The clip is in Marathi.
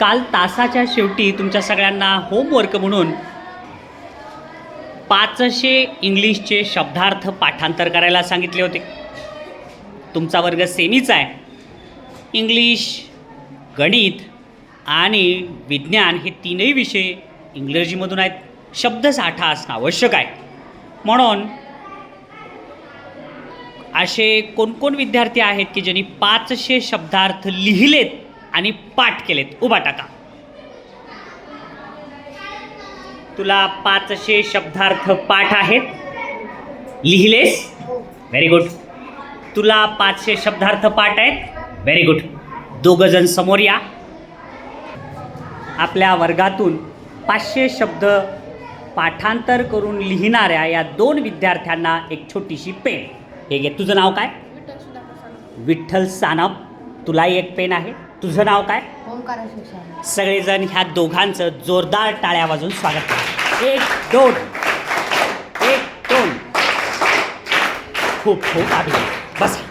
काल तासाच्या शेवटी तुमच्या सगळ्यांना होमवर्क म्हणून पाचशे इंग्लिशचे शब्दार्थ पाठांतर करायला सांगितले होते. तुमचा वर्ग सेमीचा आहे. इंग्लिश गणित आणि विज्ञान हे तीनही विषय इंग्रजीमधून आहेत. शब्दसाठा असणं आवश्यक आहे. म्हणून असे कोणकोण विद्यार्थी आहेत की ज्यांनी पाचशे शब्दार्थ लिहिलेत? आणि पाठ केलेत. उभा टाका. तुला पाचशे शब्दार्थ पाठ आहेत. लिहिलेस? व्हेरी गुड तुला पाचशे शब्दार्थ पाठ आहेत. व्हेरी गुड दोघं जण समोर या. आपल्या वर्गातून पाचशे शब्द पाठांतर करून लिहिणाऱ्या या दोन विद्यार्थ्यांना एक छोटीशी पेन. हे घे. तुझं नाव काय? विठ्ठल सानप. तुलाही एक पेन आहे. तुझं नाव काय? ओंकार सगळेजण ह्या दोघांचं जोरदार टाळ्या वाजून स्वागत करा. एक दोन. एक दोन. खूप खूप अभिनंदन. बसा.